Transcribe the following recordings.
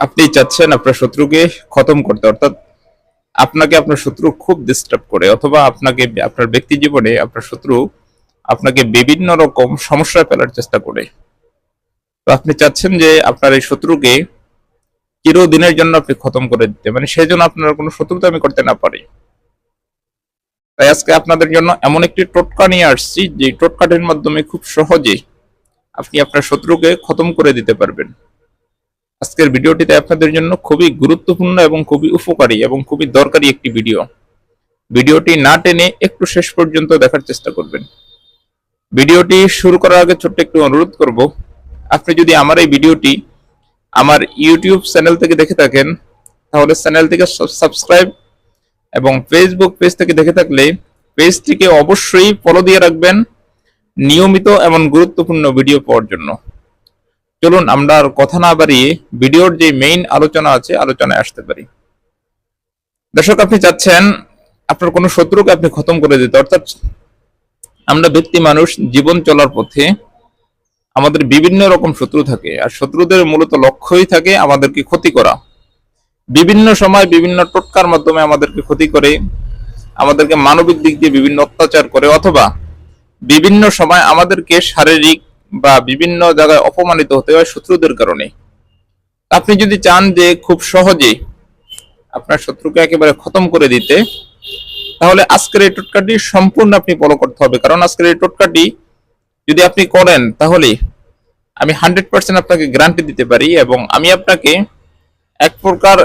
আপনি চাচ্ছেন আপনার শত্রুকে খতম করতে, অর্থাৎ আপনাকে আপনার শত্রু খুব ডিস্টার্ব করে, অথবা আপনাকে আপনার ব্যক্তি জীবনে আপনার শত্রু আপনাকে বিভিন্ন রকম সমস্যায় ফেলার চেষ্টা করে। তো আপনি চাচ্ছেন যে আপনার এই শত্রুকে চিরদিনের জন্য আপনি খতম করে দিতে মানে সেই জন্য আপনার কোনো শত্রুতা আমি করতে না পারি। তাই আজকে আপনাদের জন্য এমন একটি টোটকা নিয়ে আসছি, যে টোটকাটির মাধ্যমে খুব সহজে আপনি আপনার শত্রুকে খতম করে দিতে পারবেন। আজকের ভিডিওটিতে আপনাদের জন্য খুবই গুরুত্বপূর্ণ এবং খুবই উপকারী এবং খুবই দরকারি একটি ভিডিও। ভিডিওটি না টেনে একটু শেষ পর্যন্ত দেখার চেষ্টা করবেন। ভিডিওটি শুরু করার আগে ছোট্ট একটু অনুরোধ করব, আপনি যদি আমার এই ভিডিওটি আমার ইউটিউব চ্যানেল থেকে দেখে থাকেন, তাহলে চ্যানেল থেকে সাবস্ক্রাইব এবং ফেসবুক পেজ থেকে দেখে থাকলে পেজটিকে অবশ্যই ফলো দিয়ে রাখবেন নিয়মিত এবং গুরুত্বপূর্ণ ভিডিও পাওয়ার জন্য। চলুন আমরা আর কথা না বাড়িয়ে ভিডিওর যে মেইন আলোচনা আছে আলোচনায় আসতে পারি। দর্শক, আপনি চাচ্ছেন আপনার কোনো শত্রুকে আপনি খতম করে দিতে, অর্থাৎ আমরা ব্যক্তি মানুষ, জীবন চলার পথে আমাদের বিভিন্ন রকম শত্রু থাকে, আর শত্রুদের মূলত লক্ষ্যই থাকে আমাদেরকে ক্ষতি করা। বিভিন্ন সময় বিভিন্ন টোটকার মাধ্যমে আমাদেরকে ক্ষতি করে, আমাদেরকে মানবিক দিক দিয়ে বিভিন্ন অত্যাচার করে, অথবা বিভিন্ন সময় আমাদেরকে শারীরিক বা বিভিন্ন জায়গায় অপমানিত হতে হয় শত্রুদের কারণে। আপনি যদি চান যে খুব সহজে আপনার শত্রুকে একেবারে খতম করে দিতে, তাহলে আজকের এই টোটকাটি সম্পূর্ণ আপনি ফলো করতে হবে। কারণ আজকের এই টোটকাটি যদি আপনি করেন, তাহলে আমি হান্ড্রেড পার্সেন্ট আপনাকে গ্যারান্টি দিতে পারি এবং আমি আপনাকে এক প্রকার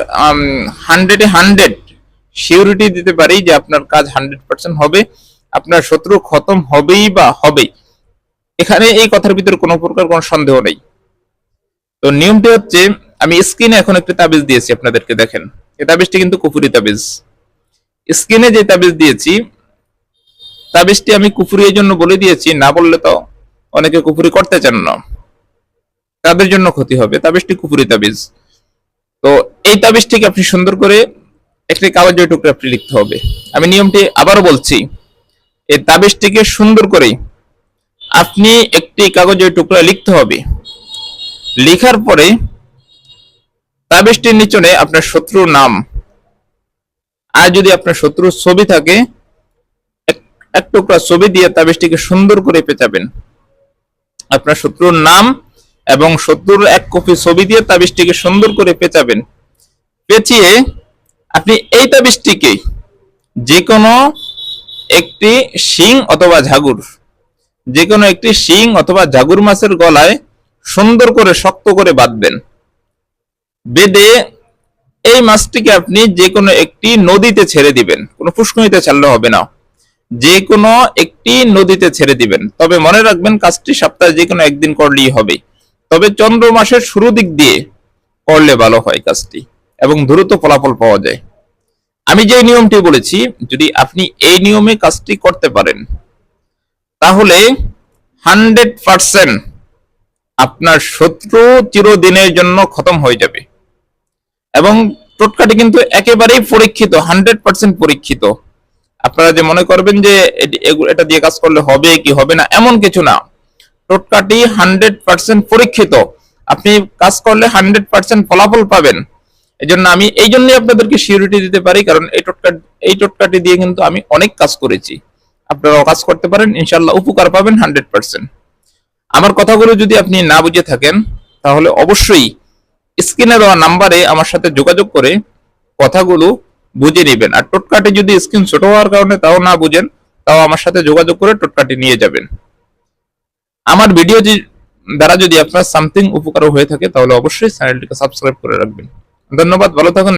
হান্ড্রেডে হান্ড্রেড সিউরিটি দিতে পারি যে আপনার কাজ হান্ড্রেড পার্সেন্ট হবে, আপনার শত্রু খতম হবেই বা হবেই। এখানে এই কথার ভিতরে কোনো প্রকার কোনো সন্দেহ নেই। তো নিয়মটি হচ্ছে, আমি স্ক্রিনে এখন একটি তাবিজ দিয়েছি, আপনাদেরকে দেখেন। এই তাবিজটি কিন্তু কুফুরি তাবিজ। স্ক্রিনে যে তাবিজ দিয়েছি, তাবিজটি আমি কুফুরি জন্য বলে দিয়েছি, না বললে তো অনেকে কুফুরি করতে চান না। তাদের জন্য ক্ষতি হবে। তাবিজটি কুফুরি তাবিজ। তো এই তাবিজটিকে আপনি সুন্দর করে একটি কাগজের টুকরা আপনি লিখতে হবে। আমি নিয়মটি আবারও বলছি, এই তাবিজটিকে সুন্দর করে আপনি একটি কাগজের টুকরা লিখতে হবে। লেখার পরে তাবিজটির নিচনে আপনার শত্রুর নাম। আর যদি আপনার শত্রুর ছবি থাকে, এক- টুকরা ছবি দিয়ে তাবিজটিকে সুন্দর করে পেঁচাবেন। আপনার শত্রুর নাম এবং শত্রুর এক কপি ছবি দিয়ে তাবিজটিকে সুন্দর করে পেঁচাবেন। পেঁচিয়ে আপনি এই তাবিজটিকে যে কোনো একটি শিং অথবা ঝাগুর যে কোনো একটি শিং অথবা জাগুর মাছের গলায় সুন্দর করে শক্ত করে বাঁধবেন। বেঁধে এই মাছটিকে আপনি যে কোনো একটি নদীতে ছেড়ে দিবেন। কোনো পুষ্করিতে ছাড়লে হবে না। যে কোনো একটি নদীতে ছেড়ে দিবেন। তবে মনে রাখবেন, কাজটি সপ্তাহে যে কোনো একদিন করলেই হবে। তবে চন্দ্র মাসের শুরু দিক দিয়ে করলে ভালো হয় কাজটি এবং দ্রুত ফলাফল পাওয়া যায়। আমি যে নিয়মটি বলেছি, যদি আপনি এই নিয়মে কাজটি করতে পারেন তাহলে হান্ড্রেড পার্সেন্ট আপনার শত্রু চিরদিনের জন্য খতম হয়ে যাবে। এবং টোটকাটি কিন্তু একেবারেই পরীক্ষিত, হান্ড্রেড পার্সেন্ট পরীক্ষিত। আপনারা যে মনে করবেন যে এটা দিয়ে কাজ করলে হবে কি হবে না, এমন কিছু না। টোটকাটি হান্ড্রেড পার্সেন্ট পরীক্ষিত। আপনি কাজ করলে হান্ড্রেড পার্সেন্ট ফলাফল পাবেন। এই জন্য আমি এই জন্যই আপনাদেরকে সিউরিটি দিতে পারি, কারণ এই টোটকা, এই টোটকাটি দিয়ে কিন্তু আমি অনেক কাজ করেছি। আপনারাও কাজ করতে পারেন ইনশাল্লাহ উপকার পাবেন হান্ড্রেড পার্সেন্ট। আমার কথাগুলো যদি আপনি না বুঝে থাকেন, তাহলে অবশ্যই স্ক্রিনে দেওয়া নাম্বারে আমার সাথে যোগাযোগ করে কথাগুলো বুঝে নেবেন। আর টোটকাটি যদি স্ক্রিন ছোট হওয়ার কারণে তাও না বুঝেন, তাও আমার সাথে যোগাযোগ করে টোটকাটি নিয়ে যাবেন। আমার ভিডিও দ্বারা যদি আপনার সামথিং উপকার হয়ে থাকে, তাহলে অবশ্যই চ্যানেলটিকে সাবস্ক্রাইব করে রাখবেন। ধন্যবাদ, ভালো থাকুন।